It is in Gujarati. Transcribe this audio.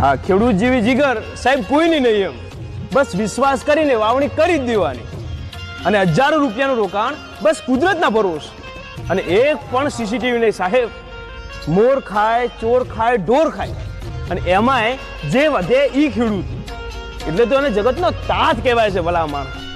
હા ખેડૂત જેવી જીગર સાહેબ કોઈની નહીં એમ. બસ વિશ્વાસ કરીને વાવણી કરી જ દેવાની. અને હજારો રૂપિયાનું રોકાણ બસ કુદરતના ભરોસ. અને એક પણ સીસીટીવી નહીં સાહેબ. મોર ખાય, ચોર ખાય, ઢોર ખાય. અને એમાંય જે વધે એ ખેડૂત. એટલે તો એને જગતનો તાત કહેવાય છે ભલા માણસ.